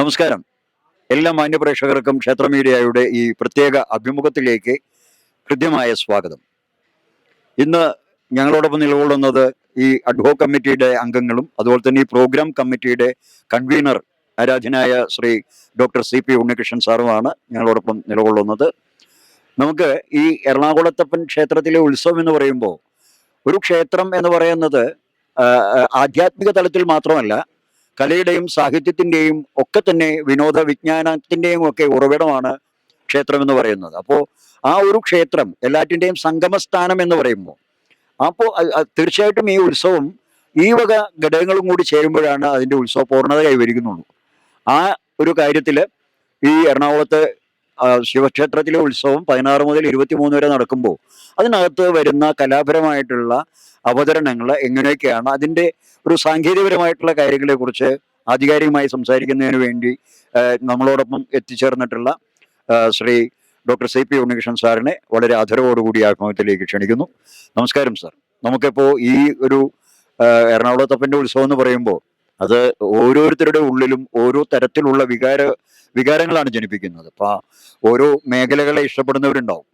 നമസ്കാരം. എല്ലാ മാന്യപ്രേക്ഷകർക്കും ക്ഷേത്ര മീഡിയയുടെ ഈ പ്രത്യേക അഭിമുഖത്തിലേക്ക് ഹൃദ്യമായ സ്വാഗതം. ഇന്ന് ഞങ്ങളോടൊപ്പം നിലകൊള്ളുന്നത് ഈ അഡ്ഹോ കമ്മിറ്റിയുടെ അംഗങ്ങളും അതുപോലെ തന്നെ ഈ പ്രോഗ്രാം കമ്മിറ്റിയുടെ convener ആരാധനായ Shri doctor C P Unnikrishnan സാറുമാണ് ഞങ്ങളോടൊപ്പം നിലകൊള്ളുന്നത്. നമുക്ക് ഈ എറണാകുളത്തപ്പൻ ക്ഷേത്രത്തിലെ ഉത്സവം എന്ന് പറയുമ്പോൾ ഒരു ക്ഷേത്രം എന്ന് പറയുന്നത് ആധ്യാത്മിക തലത്തിൽ മാത്രമല്ല കലയുടെയും സാഹിത്യത്തിന്റെയും ഒക്കെ തന്നെ വിനോദ വിജ്ഞാനത്തിന്റെയും ഒക്കെ ഉറവിടമാണ് ക്ഷേത്രം എന്ന് പറയുന്നത്. അപ്പോൾ ആ ഒരു ക്ഷേത്രം എല്ലാറ്റിന്റെയും സംഗമസ്ഥാനം എന്ന് പറയുമ്പോൾ അപ്പോൾ തീർച്ചയായിട്ടും ഈ ഉത്സവം ഈ വക ഘടകങ്ങളും കൂടി ചേരുമ്പോഴാണ് അതിന്റെ ഉത്സവ പൂർണത കൈവരിക്കുന്നുള്ളൂ. ആ ഒരു കാര്യത്തിൽ ഈ എറണാകുളത്ത് ശിവക്ഷേത്രത്തിലെ ഉത്സവം പതിനാറ് മുതൽ ഇരുപത്തിമൂന്ന് വരെ നടക്കുമ്പോൾ അതിനകത്ത് വരുന്ന കലാപരമായിട്ടുള്ള അവതരണങ്ങൾ എങ്ങനെയൊക്കെയാണ്? അതിന്റെ ഒരു സാങ്കേതികപരമായിട്ടുള്ള കാര്യങ്ങളെക്കുറിച്ച് ആധികാരികമായി സംസാരിക്കുന്നതിന് വേണ്ടി നമ്മളോടൊപ്പം എത്തിച്ചേർന്നിട്ടുള്ള Shri doctor C P Unnikrishnan സാറിനെ വളരെ ആദരവോടുകൂടി ആത്മഹത്യയിലേക്ക് ക്ഷണിക്കുന്നു. നമസ്കാരം സാർ. നമുക്കിപ്പോൾ ഈ ഒരു എറണാകുളത്തപ്പന്റെ ഉത്സവം എന്ന് പറയുമ്പോൾ അത് ഓരോരുത്തരുടെ ഉള്ളിലും ഓരോ തരത്തിലുള്ള വികാര വികാരങ്ങളാണ് ജനിപ്പിക്കുന്നത്. അപ്പോൾ ഓരോ മേഖലകളെ ഇഷ്ടപ്പെടുന്നവരുണ്ടാവും.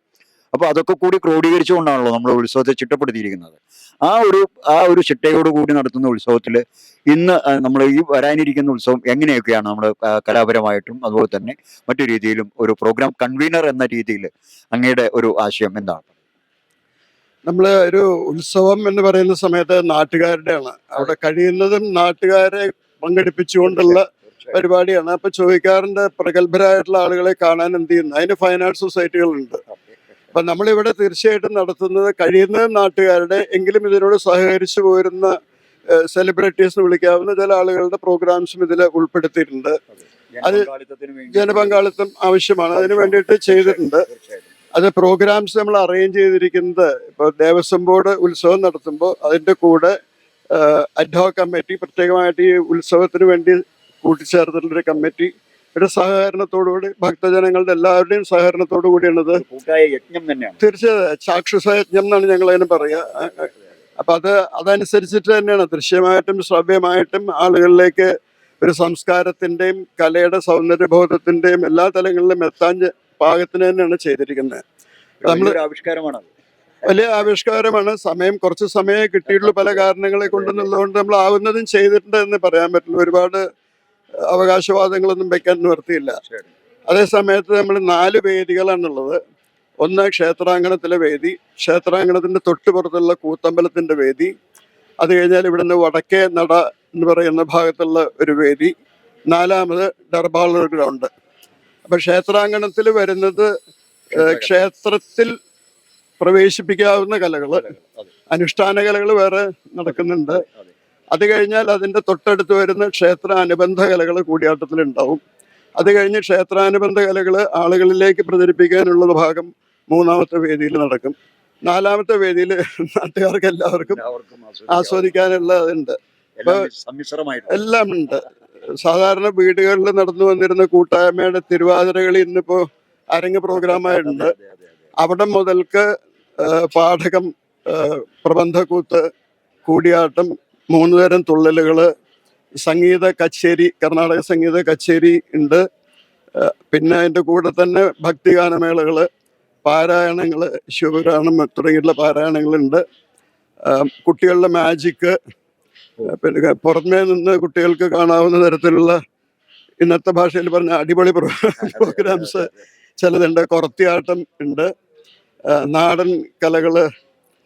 അപ്പോൾ അതൊക്കെ കൂടി ക്രോഡീകരിച്ചുകൊണ്ടാണല്ലോ നമ്മൾ ഉത്സവത്തെ ചിട്ടപ്പെടുത്തിയിരിക്കുന്നത്. ആ ഒരു ആ ഒരു ചിട്ടയോട് കൂടി നടത്തുന്ന ഉത്സവത്തിൽ ഇന്ന് നമ്മൾ ഈ വരാനിരിക്കുന്ന ഉത്സവം എങ്ങനെയൊക്കെയാണ് നമ്മൾ കലാപരമായിട്ടും അതുപോലെ തന്നെ മറ്റു രീതിയിലും ഒരു പ്രോഗ്രാം കൺവീനർ എന്ന രീതിയിൽ അങ്ങയുടെ ഒരു ആശയം എന്താണ്? നമ്മൾ ഒരു ഉത്സവം എന്ന് പറയുന്ന സമയത്ത് നാട്ടുകാരുടെയാണ്. അവിടെ കഴിയുന്നതും നാട്ടുകാരെ പങ്കെടുപ്പിച്ചുകൊണ്ടുള്ള പരിപാടിയാണ്. അപ്പൊ ചോദിക്കാറുണ്ട് പ്രഗത്ഭരായിട്ടുള്ള ആളുകളെ കാണാൻ എന്ത് ചെയ്യുന്നു? അതിന് ഫൈൻ ആർട്സ് സൊസൈറ്റികളുണ്ട് അപ്പൊ നമ്മളിവിടെ തീർച്ചയായിട്ടും നടത്തുന്നത് കഴിയുന്നതും നാട്ടുകാരുടെ എങ്കിലും ഇതിനോട് സഹകരിച്ചു പോരുന്ന സെലിബ്രിറ്റീസ് വിളിക്കാവുന്ന ചില ആളുകളുടെ പ്രോഗ്രാംസും ഇതിൽ ഉൾപ്പെടുത്തിയിട്ടുണ്ട്. അത്. ജനപങ്കാളിത്തം ആവശ്യമാണ്. അതിന് വേണ്ടിയിട്ട് ചെയ്തിട്ടുണ്ട്. അത് പ്രോഗ്രാംസ് നമ്മൾ അറേഞ്ച് ചെയ്തിരിക്കുന്നത്. ഇപ്പോൾ ദേവസ്വം ബോർഡ് ഉത്സവം നടത്തുമ്പോൾ അതിന്റെ കൂടെ അഡ്ഹോ കമ്മിറ്റി പ്രത്യേകമായിട്ട് ഈ ഉത്സവത്തിന് വേണ്ടി കൂട്ടിച്ചേർത്തിട്ടുള്ളൊരു കമ്മിറ്റി ഒരു സഹകരണത്തോടുകൂടി ഭക്തജനങ്ങളുടെ എല്ലാവരുടെയും സഹകരണത്തോടു കൂടിയാണ് ഇത് കൂട്ടായ യജ്ഞം തന്നെയാണ്. തീർച്ചയായും ചാക്ഷുഷ യജ്ഞം എന്നാണ് ഞങ്ങൾ അതിന് പറയുക. അപ്പൊ അത് അതനുസരിച്ചിട്ട് തന്നെയാണ്. ദൃശ്യമായിട്ടും ശ്രവ്യമായിട്ടും ആളുകളിലേക്ക് ഒരു സംസ്കാരത്തിന്റെയും കലയുടെ സൗന്ദര്യബോധത്തിന്റെയും എല്ലാ തലങ്ങളിലും എത്താൻ പാകത്തിന് തന്നെയാണ് ചെയ്തിരിക്കുന്നത്. നമ്മൾ ആവിഷ്കാരമാണ് വലിയ ആവിഷ്കാരമാണ്. സമയം കുറച്ച് സമയമേ കിട്ടിയിട്ടുള്ളൂ പല കാരണങ്ങളെ കൊണ്ടെന്നുള്ളതുകൊണ്ട് നമ്മൾ ആവുന്നതും ചെയ്തിട്ടുണ്ട് എന്ന് പറയാൻ പറ്റില്ല. ഒരുപാട് അവകാശവാദങ്ങളൊന്നും വെക്കാൻ നിവർത്തിയില്ല അതേ സമയത്ത് നമ്മൾ നാല് വേദികളാണുള്ളത്. ഒന്ന് ക്ഷേത്രാങ്കണത്തിലെ വേദി ക്ഷേത്രാങ്കണത്തിന്റെ തൊട്ടുപുറത്തുള്ള കൂത്തമ്പലത്തിന്റെ വേദി അത് കഴിഞ്ഞാൽ ഇവിടുന്ന് വടക്കേ നട എന്ന് പറയുന്ന ഭാഗത്തുള്ള ഒരു വേദി നാലാമത് ഡർബാളർ ഗ്രൗണ്ട്. അപ്പൊ ക്ഷേത്രാങ്കണത്തിൽ വരുന്നത് ക്ഷേത്രത്തിൽ പ്രവേശിപ്പിക്കാവുന്ന കലകൾ അനുഷ്ഠാന കലകൾ വേറെ നടക്കുന്നുണ്ട്. അത് കഴിഞ്ഞാൽ അതിന്റെ തൊട്ടടുത്ത് വരുന്ന ക്ഷേത്ര അനുബന്ധ കലകൾ കൂടിയാട്ടത്തിലുണ്ടാവും അത് കഴിഞ്ഞ് ക്ഷേത്രാനുബന്ധ കലകൾ ആളുകളിലേക്ക് പ്രചരിപ്പിക്കാനുള്ള ഭാഗം മൂന്നാമത്തെ വേദിയിൽ നടക്കും. നാലാമത്തെ വേദിയിൽ നാട്ടുകാർക്ക് എല്ലാവർക്കും എല്ലാവർക്കും ആസ്വദിക്കാം. ആസ്വദിക്കാനുള്ള ഉണ്ട് എല്ലാം ഉണ്ട്. സാധാരണ വീടുകളിൽ നടന്നു വന്നിരുന്ന കൂട്ടായ്മയുടെ തിരുവാതിരകളി ഇന്നിപ്പോ അരങ്ങ് പ്രോഗ്രാമായിട്ടുണ്ട്. അവിടെ മുതൽക്ക് പാഠകം പ്രബന്ധക്കൂത്ത് കൂടിയാട്ടം മൂന്ന് തരം തുള്ളലുകൾ സംഗീത കച്ചേരി കർണാടക സംഗീത കച്ചേരി ഉണ്ട്. പിന്നെ അതിന്റെ കൂടെ തന്നെ ഭക്തിഗാനമേളകൾ പാരായണങ്ങൾ ശിവപുരാണം തുടങ്ങിയിട്ടുള്ള പാരായണങ്ങളുണ്ട്. കുട്ടികളുടെ മാജിക്ക് പിന്നെ പുറമേ നിന്ന് കുട്ടികൾക്ക് കാണാവുന്ന തരത്തിലുള്ള ഇന്നത്തെ ഭാഷയിൽ പറഞ്ഞ അടിപൊളി പ്രോഗ്രാംസ് ചിലതുണ്ട്. കുറത്തിയാട്ടം ഉണ്ട്. നാടൻ കലകൾ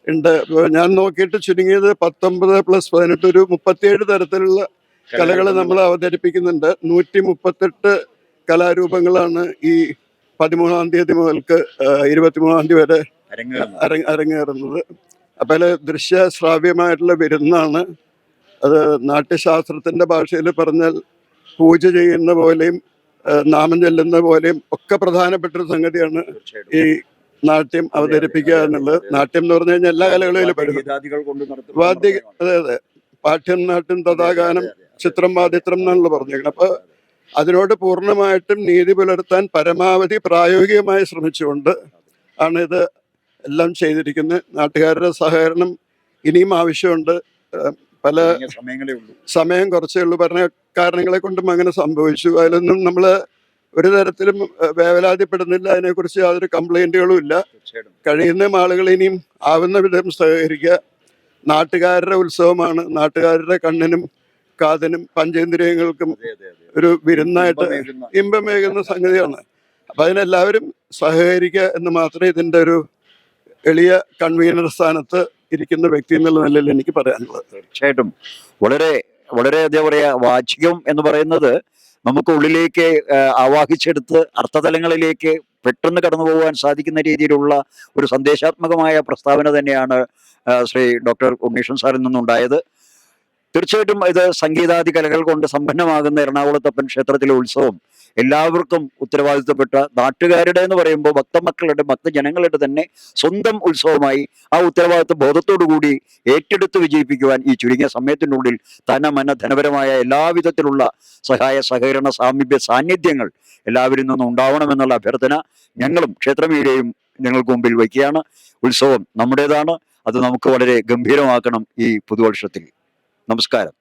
ഉണ്ട്. ഞാൻ നോക്കിയിട്ട് ചുരുങ്ങിയത് പത്തൊമ്പത് പ്ലസ് പതിനെട്ട് ഒരു മുപ്പത്തിയേഴ് തരത്തിലുള്ള കലകൾ നമ്മൾ അവതരിപ്പിക്കുന്നുണ്ട്. നൂറ്റി മുപ്പത്തെട്ട് കലാരൂപങ്ങളാണ് ഈ പതിമൂന്നാം തീയതി മുതൽക്ക് ഇരുപത്തിമൂന്നാം തീയതി വരെ അരങ്ങേറുന്നത്. അപ്പോൾ ദൃശ്യ ശ്രാവ്യമായിട്ടുള്ള വിരുന്നാണ് അത് നാട്യശാസ്ത്രത്തിന്റെ ഭാഷയിൽ പറഞ്ഞാൽ പൂജ ചെയ്യുന്ന പോലെയും നാമം ചെല്ലുന്ന പോലെയും ഒക്കെ പ്രധാനപ്പെട്ട ഒരു സംഗതിയാണ് ഈ നാട്യം അവതരിപ്പിക്കുക എന്നുള്ളത്. നാട്യം എന്ന് പറഞ്ഞു കഴിഞ്ഞാൽ എല്ലാ കലകളിലും പഠിക്കും വാദ്യ അതെ അതെ. പാഠ്യം നാട്യം തഥാഗാനം. ചിത്രം വാദിത്രം എന്നാണല്ലോ പറഞ്ഞിരിക്കുന്നത്. അപ്പൊ അതിനോട് പൂർണമായിട്ടും നീതി പുലർത്താൻ പരമാവധി പ്രായോഗികമായി ശ്രമിച്ചുകൊണ്ട് ആണ് ഇത് എല്ലാം ചെയ്തിരിക്കുന്നത്. നാട്ടുകാരുടെ സഹകരണം ഇനിയും ആവശ്യമുണ്ട്. പല സമയങ്ങളേ ഉള്ളൂ. സമയം കുറച്ചേ ഉള്ളൂ. പറഞ്ഞ കാരണങ്ങളെ കൊണ്ടും അങ്ങനെ സംഭവിച്ചു. അതിലൊന്നും നമ്മൾ ഒരു തരത്തിലും വേവലാതിപ്പെടുന്നില്ല. അതിനെക്കുറിച്ച് യാതൊരു കംപ്ലൈന്റുകളും ഇല്ല. കഴിയുന്ന ആളുകൾ ഇനിയും ആവുന്ന വിധം സഹകരിക്കുക. നാട്ടുകാരുടെ ഉത്സവമാണ്. നാട്ടുകാരുടെ കണ്ണിനും കാതിനും പഞ്ചേന്ദ്രിയങ്ങൾക്കും ഒരു വിരുന്നായിട്ട് ഇമ്പമേകുന്ന. സംഗതിയാണ്. അപ്പം അതിനെല്ലാവരും സഹകരിക്കുക എന്ന് മാത്രമേ ഇതിന്റെ ഒരു എളിയ കൺവീനർ സ്ഥാനത്ത് ഇരിക്കുന്ന വ്യക്തി എന്നുള്ള നിലയിൽ എനിക്ക് പറയാനുള്ളത്. തീർച്ചയായിട്ടും. വളരെ വളരെ എന്താ പറയാ വാചികം എന്ന് പറയുന്നത് നമുക്ക് ഉള്ളിലേക്ക് ആവാഹിച്ചെടുത്ത് അർത്ഥതലങ്ങളിലേക്ക് പെട്ടെന്ന് കടന്നു പോകാൻ സാധിക്കുന്ന രീതിയിലുള്ള ഒരു സന്ദേശാത്മകമായ പ്രസ്താവന തന്നെയാണ് ശ്രീ ഡോക്ടർ ഉണ്ണീഷൻ സാറിൽ നിന്നുണ്ടായത്. തീർച്ചയായിട്ടും ഇത് സംഗീതാദി കലകൾ കൊണ്ട് സമ്പന്നമാകുന്ന എറണാകുളത്തപ്പൻ ക്ഷേത്രത്തിലെ ഉത്സവം എല്ലാവർക്കും ഉത്തരവാദിത്തപ്പെട്ട നാട്ടുകാരുടെ എന്ന് പറയുമ്പോൾ ഭക്തമക്കളുടെ ഭക്തജനങ്ങളുടെ തന്നെ സ്വന്തം ഉത്സവമായി ആ ഉത്തരവാദിത്വ ബോധത്തോടു കൂടി ഏറ്റെടുത്ത് വിജയിപ്പിക്കുവാൻ ഈ ചുരുങ്ങിയ സമയത്തിനുള്ളിൽ തന മന ധനപരമായ എല്ലാവിധത്തിലുള്ള സഹായ സഹകരണ സാമീപ്യ സാന്നിധ്യങ്ങൾ എല്ലാവരിൽ നിന്നും ഉണ്ടാവണമെന്നുള്ള അഭ്യർത്ഥന ഞങ്ങളും ക്ഷേത്രമീഡിയയും ഞങ്ങൾക്ക് മുമ്പിൽ വയ്ക്കുകയാണ്. ഉത്സവം നമ്മുടേതാണ്. അത് നമുക്ക് വളരെ ഗംഭീരമാക്കണം ഈ പുതുവർഷത്തിൽ. നമസ്കാരം.